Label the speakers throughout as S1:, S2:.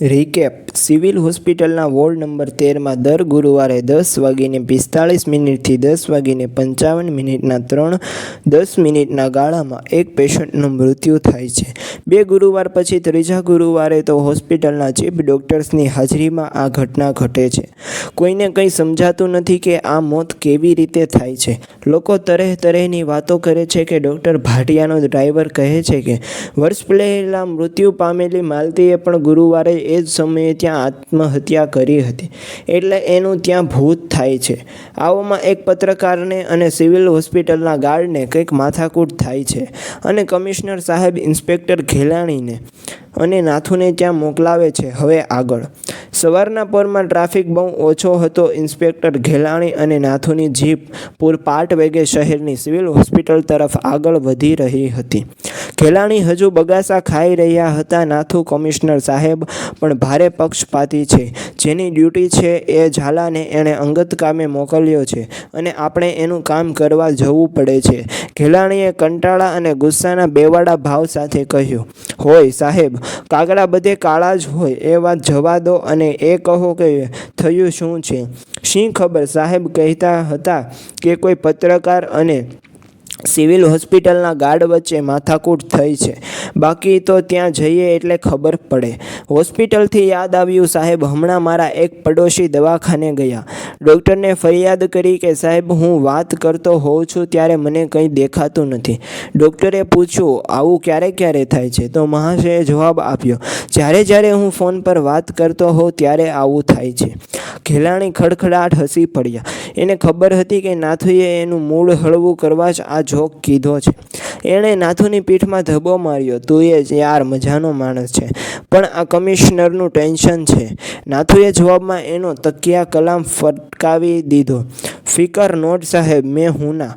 S1: Recap. Civil હોસ્પિટલના ward number તેરમાં દર ગુરુવારે દસ વાગીને પિસ્તાળીસ મિનિટથી દસ વાગીને પંચાવન મિનિટના ત્રણ, દસ મિનિટના ગાળામાં એક પેશન્ટનું મૃત્યુ થાય છે. બે ગુરુવાર પછી ત્રીજા ગુરુવારે તો હોસ્પિટલના ચીફ ડૉક્ટર્સની હાજરીમાં આ ઘટના ઘટે છે. કોઈને કંઈ સમજાતું નથી કે આ મોત કેવી રીતે થાય છે. લોકો તરહ તરહની વાતો કરે છે કે ડૉક્ટર ભાટિયાનો ડ્રાઈવર કહે છે કે, વર્ષ પહેલાં મૃત્યુ પામેલી માલતીએ પણ ગુરુવારે એ જ સમયે ત્યાં આત્મહત્યા કરી હતી. એટલે એનું ત્યાં ભૂત થાય છે. આવોમાં એક પત્રકારને અને સિવિલ હોસ્પિટલના ગાર્ડને કંઈક માથાકૂટ થાય છે અને કમિશનર સાહેબ ઇન્સ્પેક્ટર ઘેલાણીને અને નાથુને ત્યાં મોકલાવે છે હવે આગળ. સવારના પરમાં ટ્રાફિક બહુ ઓછો હતો ઇન્સ્પેક્ટર ઘેલાણી અને નાથુની જીપ પૂરપાટ વેગે શહેરની સિવિલ હોસ્પિટલ તરફ આગળ વધી રહી હતી. ઘેલાણી હજુ બગાસા ખાઈ રહ્યા હતા, નાથુ કમિશનર સાહેબ પણ ભારે પક્ષપાતી છે. જેની ડ્યુટી છે એ ઝાલાને એણે અંગત કામે મોકલ્યો છે અને આપણે એનું કામ કરવા જવું પડે છે. ઘેલાણીએ કંટાળા અને ગુસ્સાના બેવાડા ભાવ સાથે કહ્યું, હોય સાહેબ, કાગડા બધે કાળા જ હોય, એ વાત જવા દો અને એ કહો કે થયું શું છે. શી ખબર? સાહેબ કહેતા હતા કે કોઈ પત્રકાર અને સિવિલ હોસ્પિટલના ગાર્ડ વચ્ચે માથાકૂટ થઈ છે. બાકી તો ત્યાં જઈએ એટલે ખબર પડે. હોસ્પિટલથી યાદ આવ્યું, સાહેબ, હમણાં મારા એક પડોશી દવાખાને ગયા. ડૉક્ટરને ફરિયાદ કરી કે, સાહેબ, હું વાત કરતો હોઉં છું ત્યારે મને કંઈ દેખાતું નથી. ડૉક્ટરે પૂછ્યું, આવું ક્યારે ક્યારે થાય છે? તો મહાશયે જવાબ આપ્યો, જ્યારે જ્યારે હું ફોન પર વાત કરતો હોઉં ત્યારે આવું થાય છે. ઘેલાણી ખડખડાટ હસી પડ્યા. એને ખબર હતી કે નાથુએ એનું મૂળ હળવું કરવા જ આ જોક કીધો છે. એણે નાથુની પીઠમાં ધબ્બો માર્યો. તું એ જ યાર મજાનો માણસ છે. પણ આ કમિશનરનું ટેન્શન છે. નાથુએ જવાબમાં એનો તકિયા કલામ ફટકાવી દીધો. ફિકર નોટ સાહેબ, મેં હું ના.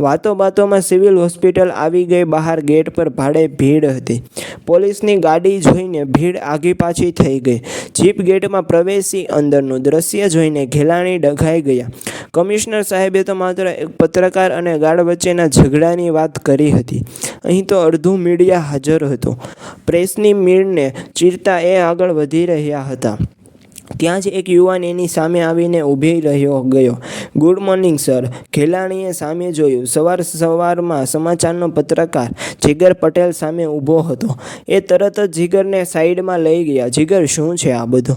S1: વાતો બાતોમાં સિવિલ હોસ્પિટલ આવી ગઈ બહાર ગેટ પર ભાડે ભીડ હતી. પોલીસની ગાડી જોઈને ભીડ આગી પાછી થઈ ગઈ. જીપ ગેટમાં પ્રવેશી અંદરનું દ્રશ્ય જોઈને ઘેલાણી ડઘાઈ ગયા. કમિશનર સાહેબે તો માત્ર એક પત્રકાર અને ગાર્ડ વચ્ચેના ઝઘડાની વાત કરી હતી. અહીં તો અડધું મીડિયા હાજર હતું. પ્રેસની મીણને ચીરતા એ આગળ વધી રહ્યા હતા. ત્યાં જ એક યુવાન એની સામે આવીને ઊભી રહ્યો ગયો. Good morning, sir. ઘેલાણીએ સામે જોયું. સવાર સવારમાં સમાચારનો પત્રકાર જીગર પટેલ સામે ઊભો હતો. એ તરત જ જીગરને સાઈડમાં લઈ ગયા. જીગર, શું છે આ બધું?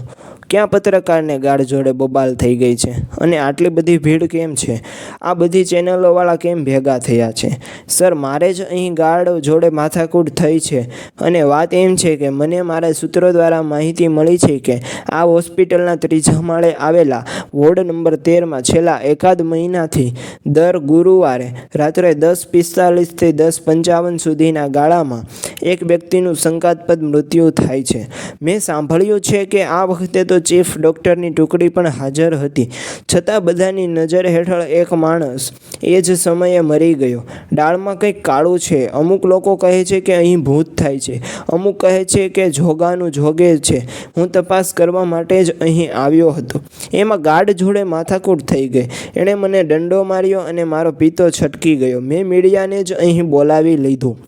S1: ક્યાં પત્રકારને ગાઢ જોડે બબાલ થઈ ગઈ છે? અને આટલી બધી ભીડ કેમ છે? આ બધી ચેનલોવાળા કેમ ભેગા થયા છે? સર, મારે જ અહીં ગાર્ડ જોડે માથાકૂટ થઈ છે. અને વાત એમ છે કે મને મારા સૂત્રો દ્વારા માહિતી મળી છે કે આ હોસ્પિટલના ત્રીજા માળે આવેલા વોર્ડ નંબર તેરમાં છેલ્લા એકાદ મહિનાથી દર ગુરુવારે રાત્રે દસ પિસ્તાલીસથી દસ પંચાવન સુધીના ગાળામાં એક વ્યક્તિનું શંકાસ્પદ મૃત્યુ થાય છે. મેં સાંભળ્યું છે કે આ વખતે તો ચીફ ડૉક્ટરની ટુકડી પણ હાજર હતી. છતાં બધાની નજર હેઠળ એક માણસ એ જ સમયે મરી ગયો. ડાળમાં કંઈક કાળું છે. અમુક લોકો કહે છે કે અહીં ભૂત થાય છે. અમુક કહે છે કે જોગાનું જોગે છે. હું તપાસ કરવા માટે જ અહીં આવ્યો હતો. એમાં ગાઢ જોડે માથાકૂટ થઈ ગઈ. એણે મને દંડો માર્યો અને મારો પિત્તો છટકી ગયો. મેં મીડિયાને જ અહીં બોલાવી લીધું.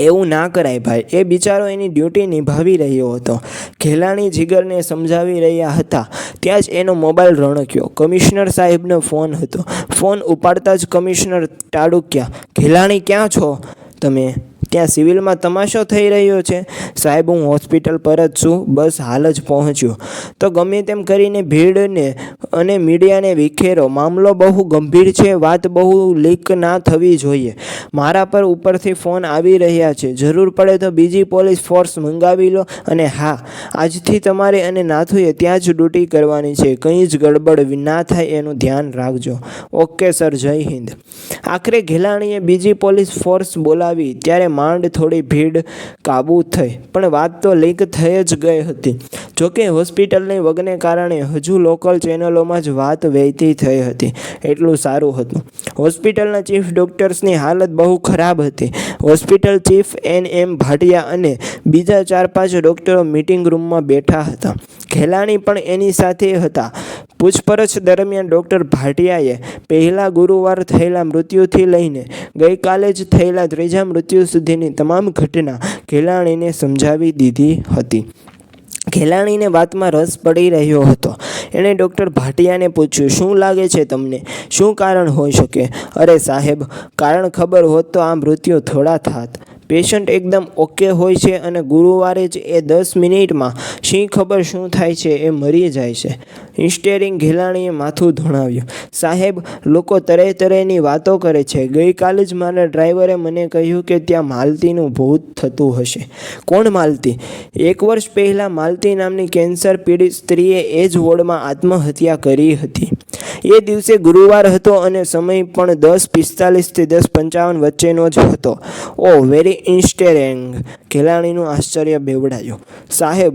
S1: એવું ના કરાય ભાઈ. એ બિચારો એની ડ્યુટી નિભાવી રહ્યો હતો. ઘેલાણી જીગરને સમજાવી રહ્યા હતા. ત્યાં જ એનો મોબાઈલ રણક્યો. કમિશનર સાહેબનો ફોન હતો. ફોન ઉપાડતા જ કમિશનર ટાળુક્યા. ઘેલાણી, ક્યાં છો? તમે ત્યાં સિવિલમાં તમાશો થઈ રહ્યો છે. સાહેબ, હું હોસ્પિટલ પર જ છું. બસ હાલ જ પહોંચ્યો. તો ગમે તેમ કરીને ભીડને અને મીડિયાને વિખેરો. મામલો બહુ ગંભીર છે. વાત બહુ લીક ના થવી જોઈએ. મારા પર ઉપરથી ફોન આવી રહ્યા છે. જરૂર પડે તો બીજી પોલીસ ફોર્સ મંગાવી લો અને હા, આજથી તમારે અને નાથુએ ત્યાં જ ડ્યુટી કરવાની છે. કંઈ જ ગડબડ ના થાય એનું ધ્યાન રાખજો. Okay, sir. જય હિન્દ. આખરે ઘેલાણીએ બીજી પોલીસ ફોર્સ બોલાવી. ત્યારે માંડ થોડી ભીડ કાબૂ થઈ. પણ વાત તો લીક થઈ જ ગઈ હતી. જોકે હોસ્પિટલની વગને કારણે હજુ લોકલ ચેનલોમાં જ વાત વહેતી થઈ હતી. એટલું સારું હતું. હોસ્પિટલના ચીફ ડૉક્ટર્સની હાલત બહુ ખરાબ હતી. Hospital chief N M Bhatia અને બીજા ચાર પાંચ ડૉક્ટરો મિટિંગ રૂમમાં બેઠા હતા. ખેલાણી પણ એની સાથે હતા. પૂછપરછ દરમિયાન ડૉક્ટર ભાટિયાએ પહેલા ગુરુવાર થયેલા મૃત્યુથી લઈને ગઈકાલે જ થયેલા ત્રીજા મૃત્યુ સુધીની તમામ ઘટના ખેલાણીને સમજાવી દીધી હતી. ઘેલાણીને વાતમાં રસ પડી રહ્યો હતો. એણે ડૉક્ટર ભાટિયાને પૂછ્યું, શું લાગે છે તમને? શું કારણ હોઈ શકે? અરે સાહેબ, કારણ ખબર હોત તો આ મૃત્યુ થોડા થાત. પેશન્ટ એકદમ ઓકે હોય છે અને ગુરુવારે જ એ દસ મિનિટમાં શી ખબર શું થાય છે એ મરી જાય છે. ઇન્સ્ટેરિંગ ઘેલાણીએ માથું ધોણાવ્યું. સાહેબ, લોકો તરે તરેની વાતો કરે છે. ગઈકાલે જ મારા ડ્રાઈવરે મને કહ્યું કે ત્યાં માલતીનું ભૂત થતું હશે. કોણ માલતી? એક વર્ષ પહેલાં માલતી નામની કેન્સર પીડિત સ્ત્રીએ એ જ વોર્ડમાં આત્મહત્યા કરી હતી. એ દિવસે ગુરુવાર હતો અને સમય પણ દસ પિસ્તાલીસથી દસ પંચાવન વચ્ચેનો જ હતો. ઓ વેરી ઇન્સ્ટેરેંગ ખેલાણીનું આશ્ચર્ય બેવડાયું. સાહેબ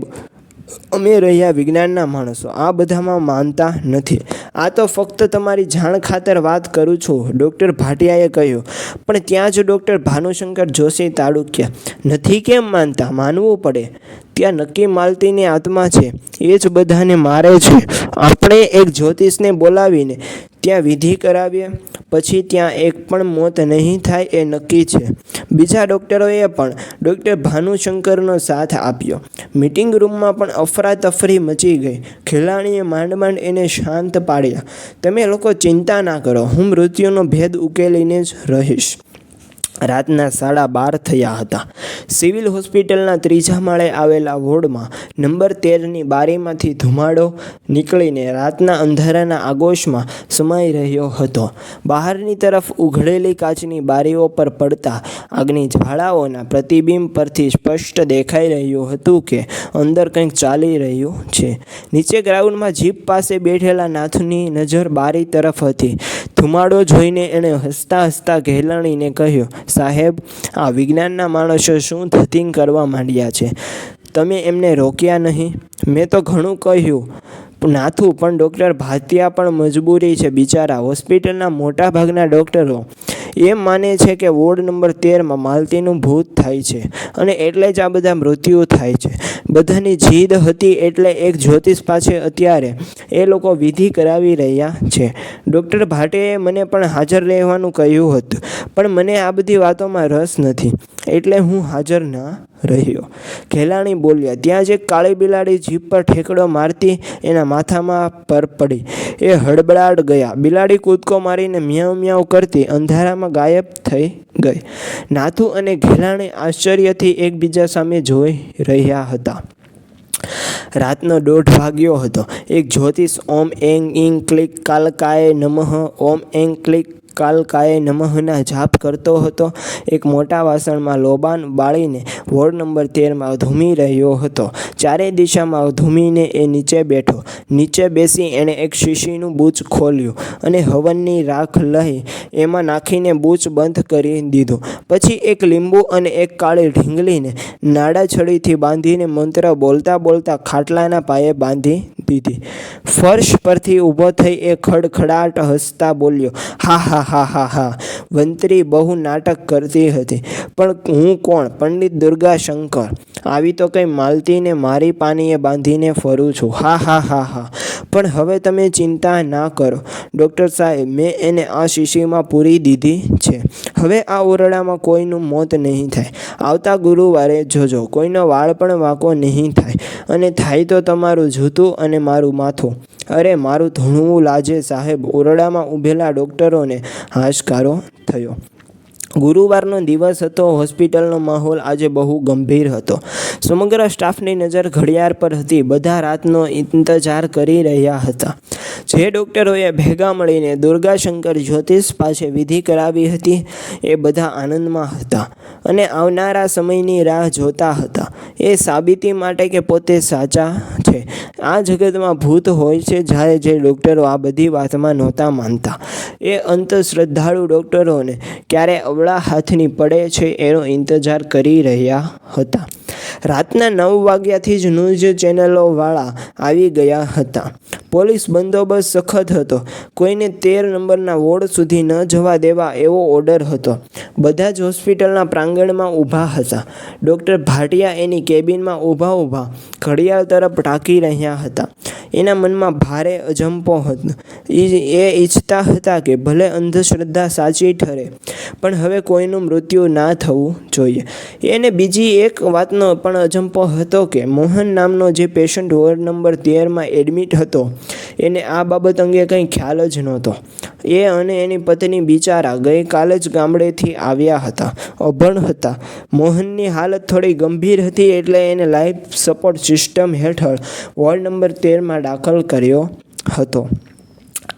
S1: અમે રહ્યા વિજ્ઞાનના માણસો. આ બધામાં માનતા નથી. આ તો ફક્ત તમારી જાણ ખાતર વાત કરું છું, ડૉક્ટર ભાટિયાએ કહ્યું. પણ ત્યાં જ ડૉક્ટર ભાનુશંકર જોશી તાળુક્યા નથી કેમ માનતા? માનવું પડે. ત્યાં નક્કી માલતીની આત્મા છે. એ જ બધાને મારે છે. આપણે એક જ્યોતિષને બોલાવીને ત્યાં વિધિ કરાવીએ, પછી ત્યાં એક પણ મોત નહીં થાય એ નક્કી છે. બીજા ડૉક્ટરોએ પણ ડૉક્ટર ભાનુશંકરનો સાથ આપ્યો. મિટિંગ રૂમમાં પણ અફરાતફરી મચી ગઈ. ખેલાણીએ માંડ માંડ એને શાંત પાડ્યા. તમે લોકો ચિંતા ના કરો. હું મૃત્યુનો ભેદ ઉકેલીને જ રહીશ. રાતના સાડા બાર થયા હતા. સિવિલ હોસ્પિટલના ત્રીજા માળે આવેલા વોર્ડમાં નંબર તેરની બારીમાંથી ધુમાડો નીકળીને રાતના અંધારાના આગોશમાં સમાઈ રહ્યો હતો. બહારની તરફ ઉઘડેલી કાચની બારીઓ પર પડતા આગની જ્વાળાઓના પ્રતિબિંબ પરથી સ્પષ્ટ દેખાઈ રહ્યું હતું કે અંદર કંઈક ચાલી રહ્યું છે. નીચે ગ્રાઉન્ડમાં જીપ પાસે બેઠેલા નાથની નજર બારી તરફ હતી. ધુમાડો જોઈને એણે હસતા હસતા ઘેલાણીને કહ્યું સાહેબ, આ વિજ્ઞાનના માણસો શું ધતિંગ કરવા માંડ્યા છે? તમે એમને રોક્યા નહીં? મેં તો ઘણું કહ્યું. નાથું પણ ડૉક્ટર ભાતિયા પણ મજબૂરી છે બિચારા. હોસ્પિટલના મોટા ભાગના ડૉક્ટરો એમ માને છે કે વોર્ડ નંબર તેરમાં માલતીનું ભૂત થાય છે અને એટલે જ આ બધા મૃત્યુ થાય છે. બધાની જીદ હતી એટલે એક જ્યોતિષ પાસે અત્યારે એ લોકો વિધિ કરાવી રહ્યા છે. ડૉક્ટર ભાટેએ મને પણ હાજર રહેવાનું કહ્યું હતું, પણ મને આ બધી વાતોમાં રસ નથી, એટલે હું હાજર ના રહ્યો. ખેલાણી બોલ્યા, ત્યાં જ કાળી બિલાડી જીભ પર ઠેકડો મારતી એના માથામાં પર પડી. એ હડબડાટ ગયા. બિલાડી કૂદકો મારીને મ્યાઉ મ્યાઉ કરતી અંધારામાં ગાયબ થઈ ગઈ. નાથુ અને ઘેલાણે આશ્ચર્યથી એકબીજા સામે જોઈ રહ્યા હતા. રાતનો દોઢ વાગ્યો હતો. એક જ્યોતિષ ઓમ એંગ ઇંગ ક્લિક કાલકાય નમઃ. ઓમ એંગ ક્લિક કાલકાય નમઃના જાપ કરતો હતો. એક મોટા વાસણમાં લોબાન બાળીને વોર્ડ નંબર તેરમાં ધૂમી રહ્યો હતો. ચારે દિશામાં ધૂમીને એ નીચે બેઠો. નીચે બેસી એણે એક શીશીનું બૂચ ખોલ્યું અને હવનની રાખ લઈ એમાં નાખીને બૂચ બંધ કરી દીધું. પછી એક લીંબુ અને એક કાળી ઢીંગલીને નાડા છડીથી બાંધીને મંત્ર બોલતા બોલતા ખાટલાના પાયે બાંધી દીધી. ફર્શ પરથી ઊભો થઈ એ ખડખડાટ હસતા બોલ્યો, હા હા હા હા હા. વંતરી બહુ નાટક કરતી હતી. પણ હું કોણ? પંડિત દુર્ગા શંકર. આવી તો કંઈ માલતીને મારી પાનીએ બાંધીને ફરું છું. હા હા હા હા. પણ હવે તમે ચિંતા ના કરો. ડૉક્ટર સાહેબ, મેં એને આ શીશીમાં પૂરી દીધી છે. હવે આ ઓરડામાં કોઈનું મોત નહીં થાય. આવતા ગુરુવારે જોજો, કોઈનો વાળ પણ વાંકો નહીં થાય. અને થાય તો તમારું જૂતું અને મારું માથું. અરે, મારું ધૂણવું લાજે સાહેબ. ઓરડામાં ઊભેલા ડૉક્ટરોને હાશકારો થયો. ગુરુવારનો દિવસ હતો, હોસ્પિટલનો માહોલ આજે બહુ ગંભીર હતો. સમગ્ર સ્ટાફની નજર ઘડિયાળ પર હતી. બધા રાતનો ઇંતજાર કરી રહ્યા હતા. જે ડૉક્ટરોએ ભેગા મળીને દુર્ગાશંકર જ્યોતિષ પાસે વિધિ કરાવી હતી, એ બધા આનંદમાં હતા અને આવનારા સમયની રાહ જોતા હતા. એ સાબિતી માટે કે પોતે સાચા છે? આ જગતમાં ભૂત હોય છે જ્યારે જે ડૉક્ટરો આ બધી વાતમાં નહોતા માનતા. એ અંત શ્રદ્ધાળુ ડૉક્ટરોને ક્યારે અવળા હાથની પડે છે એનો ઇંતજાર કરી રહ્યા હતા. રાતના નવ વાગ્યાથી જ ન્યૂઝ ચેનલોવાળા આવી ગયા હતા. પોલીસ બંદોબસ્ત સખત હતો. કોઈને તેર નંબરના વોર્ડ સુધી ન જવા દેવા એવો ઓર્ડર હતો. બધા જ હોસ્પિટલના પ્રાંગણમાં ઊભા હતા. ડૉક્ટર ભાટિયા એની કેબિનમાં ઊભા ઊભા ઘડિયાળ તરફ ટાંકી રહ્યા હતા. એના મનમાં ભારે અજંપો હતો. એ ઈચ્છતા હતા કે ભલે અંધશ્રદ્ધા સાચી ઠરે, પણ હવે કોઈનું મૃત્યુ ના થવું જોઈએ. એને બીજી એક વાતનો પણ અજંપો હતો કે મોહન નામનો જે પેશન્ટ વોર્ડ નંબર તેરમાં એડમિટ હતો એને આ બાબત અંગે કંઈ ખ્યાલ જ નહોતો. એ અને એની પત્ની બિચારા ગઈકાલે જ ગામડેથી આવ્યા હતા. અભણ હતા. મોહનની હાલત થોડી ગંભીર હતી એટલે એને લાઈફ સપોર્ટ સિસ્ટમ હેઠળ વોર્ડ નંબર તેરમાં દાખલ કર્યો હતો.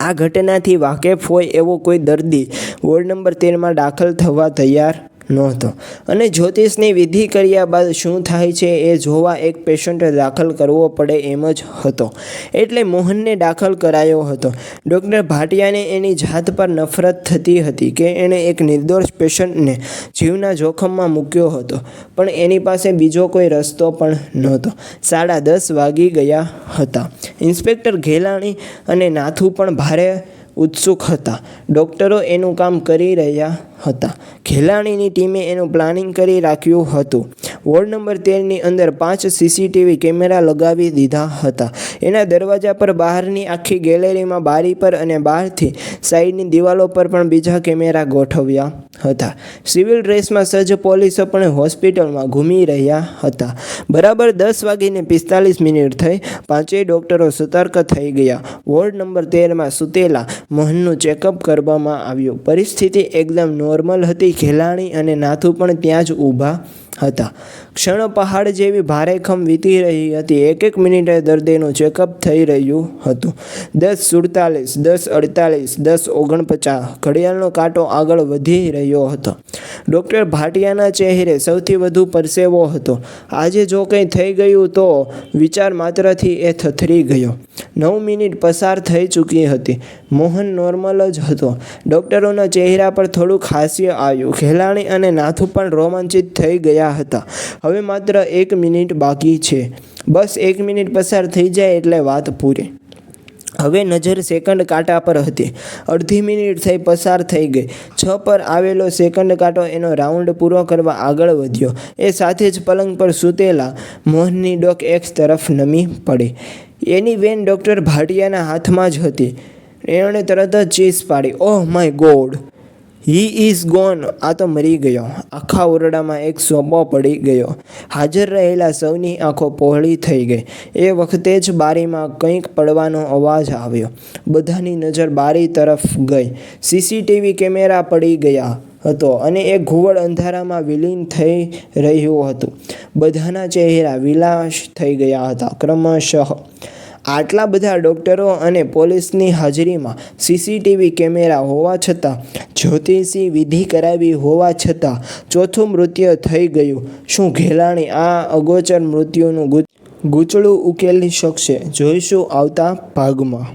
S1: આ ઘટનાથી વાકેફ હોય એવો કોઈ દર્દી વોર્ડ નંબર તેરમાં દાખલ થવા તૈયાર નહોતો. અને જ્યોતિષની વિધિ કર્યા બાદ શું થાય છે એ જોવા એક પેશન્ટ દાખલ કરવો પડે એમ જ હતો. એટલે મોહનને દાખલ કરાયો હતો. ડૉક્ટર ભાટિયાને એની જાત પર નફરત થતી હતી કે એણે એક નિર્દોષ પેશન્ટને જીવના જોખમમાં મૂક્યો હતો. પણ એની પાસે બીજો કોઈ રસ્તો પણ નહોતો. સાડા દસ વાગી ગયા હતા. ઇન્સ્પેક્ટર ઘેલાણી અને નાથુ પણ ભારે ઉત્સુક હતા. ડૉક્ટરો એનું કામ કરી રહ્યા હતા. ખેલાણીની ટીમે એનું પ્લાનિંગ કરી રાખ્યું હતું. વોર્ડ નંબર તેરની અંદર પાંચ સીસીટીવી કેમેરા લગાવી દીધા હતા. એના દરવાજા પર બહારની આખી ગેલેરીમાં બારી પર અને બહારથી સાઈડની દિવાલો પર પણ બીજા કેમેરા ગોઠવ્યા હતા. સિવિલ ડ્રેસમાં સજ્જ પોલીસો પણ હોસ્પિટલમાં ઘૂમી રહ્યા હતા. બરાબર દસ વાગીને પિસ્તાલીસ મિનિટ થઈ, પાંચેય ડૉક્ટરો સતર્ક થઈ ગયા. વોર્ડ નંબર તેરમાં સૂતેલા મોહનનું ચેકઅપ કરવામાં આવ્યું. પરિસ્થિતિ એકદમ નોર્મલ હતી. ખેલાણી અને નાથુ પણ ત્યાં જ ઊભા હતા. ક્ષણ પહાડ જેવી ભારેખમ વીતી રહી હતી. એક એક મિનિટે દર્દીનું ચેકઅપ થઈ રહ્યું હતું. દસ સુડતાલીસ, દસ અડતાલીસ, દસ ઓગણપચાસ ઘડિયાળનો કાંટો આગળ વધી રહ્યો હતો. ડૉક્ટર ભાટિયાના ચહેરે સૌથી વધુ પરસેવો હતો. આજે જો કંઈ થઈ ગયું તો વિચાર માત્રથી એ થથરી ગયો. નવ મિનિટ પસાર થઈ ચૂકી હતી. મોહન નોર્મલ જ હતો. ડૉક્ટરોના ચહેરા પર થોડું ખાસ્ય આવ્યું. ખેલાણી અને નાથુ પણ રોમાંચિત થઈ ગયા હતા. હવે માત્ર એક મિનિટ બાકી છે. બસ એક મિનિટ પસાર થઈ જાય એટલે વાત પૂરી. હવે નજર સેકન્ડ કાંટા પર હતી. અડધી મિનિટ થઈ પસાર થઈ ગઈ. છ પર આવેલો સેકન્ડ કાંટો એનો રાઉન્ડ પૂરો કરવા આગળ વધ્યો. એ સાથે જ પલંગ પર સૂતેલા મોહનની ડોક એક્સ તરફ નમી પડી. એની વેન ડૉક્ટર ભાટિયાના હાથમાં જ હતી. એણે તરત જ ચીસ પાડી. ઓહ my god! He is gone આ તો મરી ગયો. આખા ઓરડામાં એક સોપો પડી ગયો. હાજર રહેલા સૌની આંખો પહોળી થઈ ગઈ. એ વખતે જ બારીમાં કંઈક પડવાનો અવાજ આવ્યો. બધાની નજર બારી તરફ ગઈ. સીસીટીવી કેમેરા પડી ગયા હતો અને એ ઘુવડ અંધારામાં વિલીન થઈ રહ્યું હતું. બધાના ચહેરા વિલાસ થઈ ગયા હતા. ક્રમશઃ આટલા બધા ડૉક્ટરો અને પોલીસની હાજરીમાં સીસીટીવી કેમેરા હોવા છતાં, જ્યોતિષી વિધિ કરાવી હોવા છતાં ચોથું મૃત્યુ થઈ ગયું. શું ઘેલાણી આ અગોચર મૃત્યુનું ગૂંચળું ઉકેલી શકશે? જોઈશું આવતા ભાગમાં.